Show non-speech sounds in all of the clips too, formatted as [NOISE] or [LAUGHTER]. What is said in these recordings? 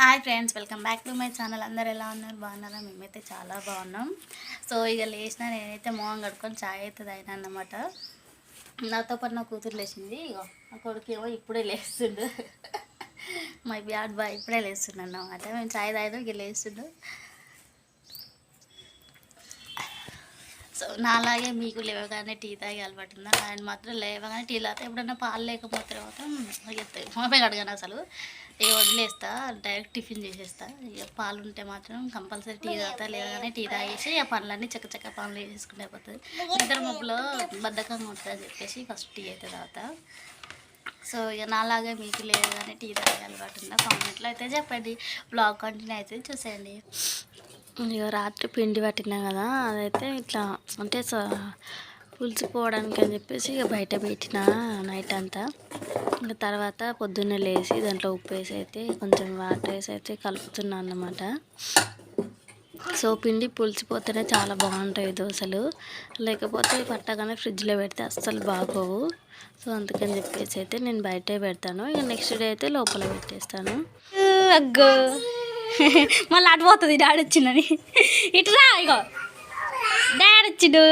Hi friends welcome back to my channel. అందరు ఎలా ఉన్నారు? బాగున్నారా? మేమైతే చాలా బాగున్నాం. సో ఇక లేచిన నేనైతే మొహం కడుక్కొని చాయ్ అయితే తాగినా అన్నమాట. నాతో పాటు నా కూతురు లేచింది. ఇగో నా కొడుకు ఏమో ఇప్పుడే లేస్తుండు. మై బ్యాడ్ బాయ్ ఇప్పుడే లేస్తుండ అన్నమాట. మేము చాయ్ తాగినాం ఇక లేస్తుండు. సో నాలాగే మీకు లేవగానే టీ తాగి అలవాటు ఉందా? ఆయన మాత్రం లేవగానే టీ తాగితే ఎప్పుడన్నా పాలు లేకపోతే మాత్రం ఇక మొహమే కడగాను అసలు. ఇక వదిలేస్తా డైరెక్ట్ టిఫిన్ చేసేస్తా. ఇక పాలు ఉంటే మాత్రం కంపల్సరీ టీ తాగుతా లేవగానే టీ తాగేసి ఆ పనులన్నీ చక్క చక్క పనులు చేసుకుంటే పోతుంది నిద్ర మబ్బులో బద్ధకంగా ఉంటుంది అని చెప్పేసి ఫస్ట్ టీ అయితే తాగుతా. సో ఇక నాలాగే మీకు లేవగానే టీ తాగే అలవాటు ఉందా? కామెంట్లో అయితే చెప్పండి. బ్లాగ్ కంటిన్యూ అయితే చూసేయండి. ఇక రాత్రి పిండి పట్టినా కదా అదైతే ఇట్లా అంటే స- పులిసిపోవడానికి అని చెప్పేసి ఇక బయట పెట్టిన నైట్ అంతా. ఇంకా తర్వాత పొద్దున్నే లేచి దాంట్లో ఉప్పు వేసి అయితే కొంచెం వాటర్ వేసి అయితే కలుపుతున్నాను అన్నమాట. సో పిండి పులిసిపోతేనే చాలా బాగుంటాయి దోశలు. లేకపోతే పట్టగానే ఫ్రిడ్జ్లో పెడితే అస్సలు బాగోవు. సో అందుకని చెప్పేసి అయితే నేను బయటే పెడతాను. ఇక నెక్స్ట్ డే అయితే లోపల పెట్టేస్తాను. అగ్గో! [LAUGHS] మళ్ళీ అటు పోతుంది డాడీ వచ్చిందని. ఇటు రా ఇగో. డాడీ వచ్చిండు.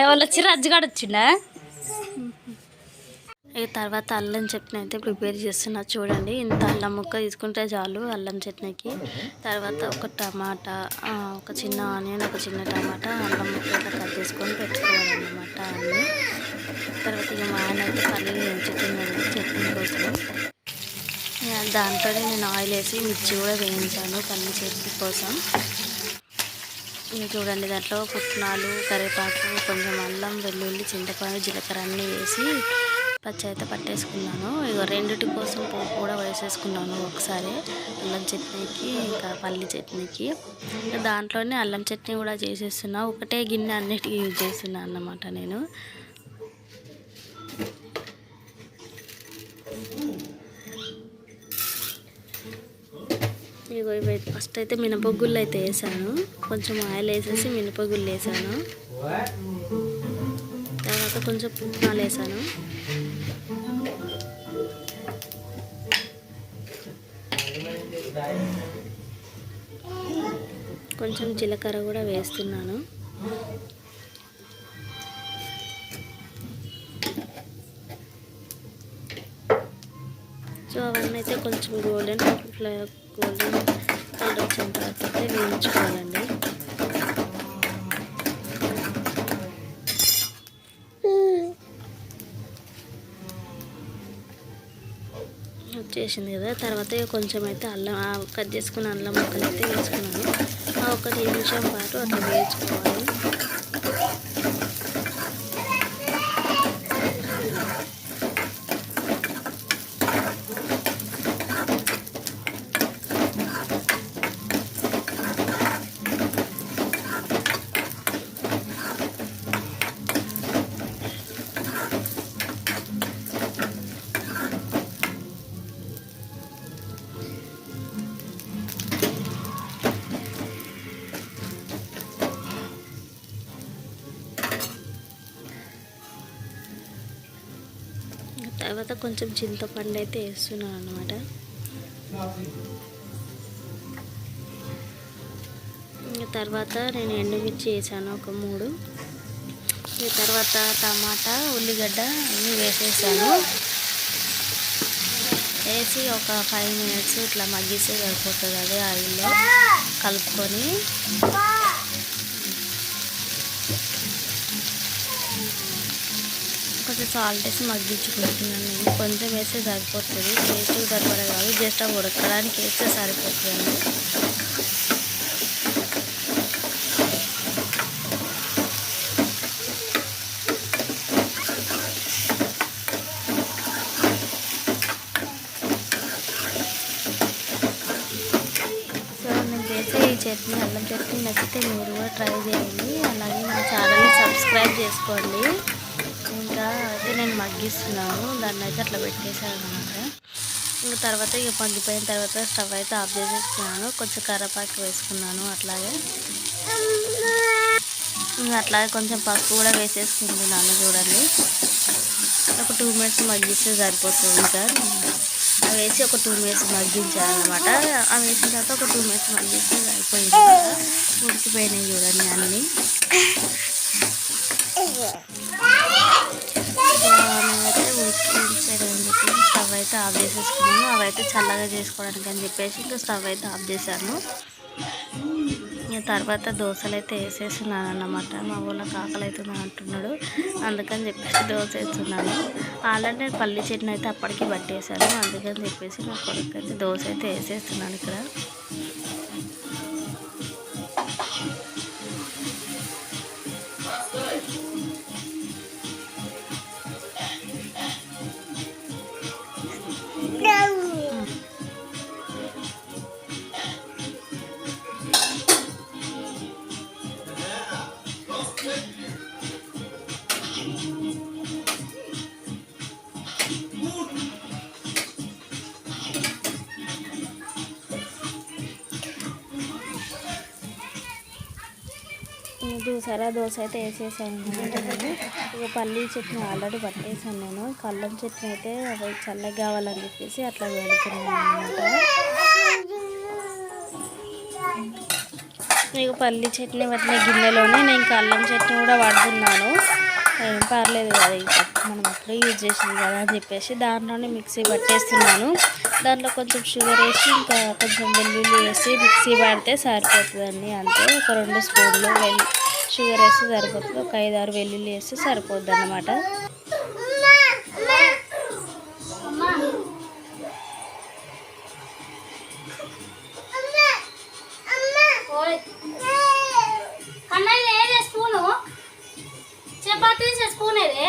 వాళ్ళు వచ్చి రజ్జుగాడు వచ్చిండా? ఇక తర్వాత అల్లం చట్నీ అయితే ప్రిపేర్ చేస్తున్నా. చూడండి ఇంత అల్లం ముక్క తీసుకుంటే చాలు అల్లం చట్నీకి. తర్వాత ఒక టమాటా ఒక చిన్న ఆనియన్ ఒక చిన్న టమాటా అల్లం ముక్క ఇట్లా కట్ చేసుకొని పెట్టుకోవాలన్నమాట అన్నీ. తర్వాత ఇక మా ఆయన అయితే పల్లీలు ఎంచుతున్నాడు చట్నీ కోసం. దాంట్లోనే నేను ఆయిల్ వేసి మిర్చి కూడా వేయించాను పల్లి చట్నీ కోసం. ఇక చూడండి దాంట్లో పుట్నాలు కరివేపాకు కొంచెం అల్లం వెల్లుల్లి చింతపండు జీలకర్ర అన్నీ వేసి పచ్చి అయితే పట్టేసుకున్నాను. ఇక రెండిటి కోసం పోపు కూడా వేసేసుకున్నాను ఒకసారి. అల్లం చట్నీకి ఇంకా పల్లి చట్నీకి. దాంట్లోనే అల్లం చట్నీ కూడా చేసేస్తున్నా. ఒకటే గిన్నె అన్నిటికీ యూజ్ చేస్తున్నా అన్నమాట నేను. ఇగో ఇవి ఫస్ట్ అయితే మినపగుళ్ళు అయితే వేసాను. కొంచెం ఆయిల్ వేసేసి మినపగుళ్ళు వేసాను. తర్వాత కొంచెం పుట్నాలు వేసాను కొంచెం జీలకర్ర కూడా వేస్తున్నాను. సో అవన్నీ అయితే కొంచెం గోల్డెన్ ఫ్లవర్ గోల్డెన్ కలర్ వచ్చేంత వరకు అయితే వేయించుకోవాలండి. చేసింది కదా. తర్వాత కొంచెం అయితే అల్లం కట్ చేసుకున్న అల్లం ముక్కలు అయితే వేసుకున్నాను ఒక నిమిషం పాటు అట్లా వేయించుకోవాలి. తర్వాత కొంచెం చింతపండు అయితే వేస్తున్నాను అనమాట తర్వాత నేను ఎండుమిర్చి వేసాను ఒక మూడు. తర్వాత టమాటా ఉల్లిగడ్డ అన్నీ వేసేసాను. వేసి ఒక ఫైవ్ మినిట్స్ ఇట్లా మగ్గిస్తే సరిపోతుంది అదే ఆయిల్లో కలుపుకొని. సాల్ట్ వేసి మగ్గించుకుంటున్నాను నేను. కొంచెం వేస్తే సరిపోతుంది. టేస్ట్ సరిపడ కాదు జస్ట్ అవి ఉడకడానికి వేస్తే సరిపోతుంది. సో ఈ చట్నీ అల్లం చట్నీ నచ్చితే మీరు కూడా ట్రై చేయండి. అలాగే నా ఛానల్ని సబ్స్క్రైబ్ చేసుకోండి. అయితే నేను మగ్గిస్తున్నాను. దాన్ని అయితే అట్లా పెట్టేశాను అనమాట ఇంకా తర్వాత ఇక పండిపోయిన తర్వాత స్టవ్ అయితే ఆఫ్ చేసేసుకున్నాను కొంచెం కర్రపాకు వేసుకున్నాను అట్లాగే. ఇంకా అట్లాగే కొంచెం పసుపు కూడా వేసేసుకుంది నాన్న చూడండి. ఒక టూ మినిట్స్ మగ్గిస్తే సరిపోతుంది సార్. అవి వేసి ఒక టూ మినిట్స్ మగ్గించాను అనమాట అవి వేసిన తర్వాత ఒక టూ మినిట్స్ మగ్గిస్తే సరిపోయింది ఉడికిపోయినాయి చూడండి అన్నీ అయితే ఉడికించడానికి స్టవ్ అయితే ఆఫ్ చేసేసుకున్నాను. అవి అయితే చల్లగా చేసుకోవడానికి అని చెప్పేసి ఇంకా స్టవ్ అయితే ఆఫ్ చేశాను. తర్వాత దోశలు అయితే వేసేస్తున్నాను అన్నమాట. మా ఊళ్ళో ఆకలి అవుతుంది అంటున్నాడు. అందుకని చెప్పేసి దోశ వేస్తున్నాను. ఆల్రెడీ నేను పల్లి చట్నీ అయితే అప్పటికి పట్టేశాను. అందుకని చెప్పేసి నా కొడుకు అయితే దోశ అయితే వేసేస్తున్నాను ఇక్కడ. చూసారా దోశ అయితే వేసేసాను. అనమాట ఇక పల్లీ చెట్టుని ఆల్రెడీ పట్టేసాను నేను. కళ్ళం చెట్టుని అయితే అవి చల్లగా కావాలని చెప్పేసి అట్లా పెడుతున్నాను అనమాట ఇక పల్లీ చట్నీ పట్టిన గిన్నెలోనే నేను కళ్ళం చట్నీ కూడా వాడుతున్నాను ఏం పర్లేదు కదా మనం అప్పుడు యూజ్ చేసింది కదా అని చెప్పేసి దాంట్లోనే మిక్సీ పట్టేస్తున్నాను. దాంట్లో కొంచెం షుగర్ వేసి ఇంకా కొంచెం వెల్లుల్లి వేసి మిక్సీ పడితే సరిపోతుందండి. అంతే ఒక రెండు స్పూన్లు వెల్లు షుగర్ వేస్తే సరిపోతుంది. ఒక ఐదు ఆరు వెల్లుల్లి వేస్తే సరిపోద్ది అన్నమాట. స్పూను చపాతీ స్పూన్ ఏదే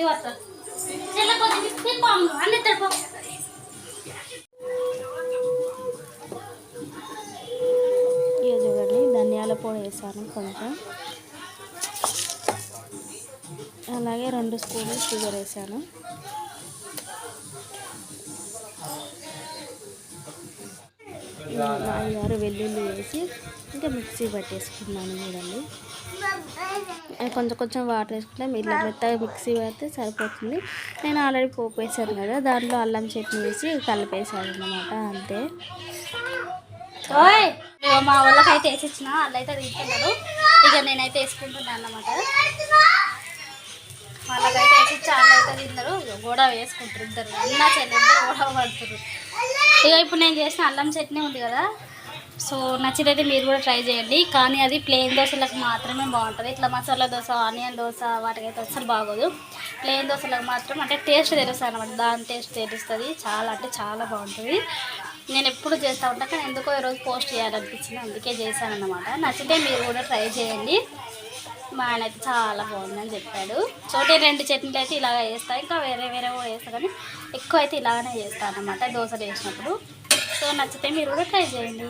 ఇక చూడండి ధనియాల పొడి వేసాను కొంచెం. అలాగే రెండు స్పూన్లు షుగర్ వేసాను. ఐదారు వెల్లుల్లి వేసి ఇంకా మిక్సీ పట్టేసుకున్నాను చూడండి. కొంచెం కొంచెం వాటర్ వేసుకుంటే మీరు మెత్తగా మిక్సీ పడితే సరిపోతుంది. నేను ఆల్రెడీ పోపు వేసాను కదా దాంట్లో అల్లం చట్నీ వేసి కలిపేసాను అన్నమాట అంతే. మా వాళ్ళకి అయితే వేసిచ్చిన వేసి ఇచ్చిన వాళ్ళైతే తింటున్నారు. ఇక నేనైతే వేసుకుంటున్నాను అన్నమాట. వాళ్ళకైతే వేసి ఇచ్చి అయితే తిన్నారు గోడ వేసుకుంటారు ఇద్దరు. అన్న చెల్లి ఇద్దరు గోడ పడుతున్నారు. ఇక ఇప్పుడు నేను చేసిన అల్లం చట్నీ ఉంది కదా సో నచ్చినైతే మీరు కూడా ట్రై చేయండి. కానీ అది ప్లెయిన్ దోశలకు మాత్రమే బాగుంటుంది. ఇట్లా మసాలా దోశ ఆనియన్ దోశ వాటికైతే అసలు బాగోదు. ప్లెయిన్ దోశలకు మాత్రం అంటే టేస్ట్ తెలుస్తుంది అనమాట దాని టేస్ట్ తెలుస్తుంది. చాలా అంటే చాలా బాగుంటుంది. నేను ఎప్పుడు చేస్తూ ఉంటాను కానీ ఎందుకో ఈరోజు పోస్ట్ చేయాలనిపించింది. అందుకే చేశాను అనమాట నచ్చితే మీరు కూడా ట్రై చేయండి. మా ఆయన అయితే చాలా బాగుందని చెప్పాడు. చోటే రెండు చట్నీలు అయితే ఇలాగ వేస్తాను ఇంకా వేరే వేరే వేస్తాను కానీ ఎక్కువ అయితే ఇలాగనే చేస్తాను అనమాట దోశలు వేసినప్పుడు నచ్చితే మీరు కూడా ట్రై చేయండి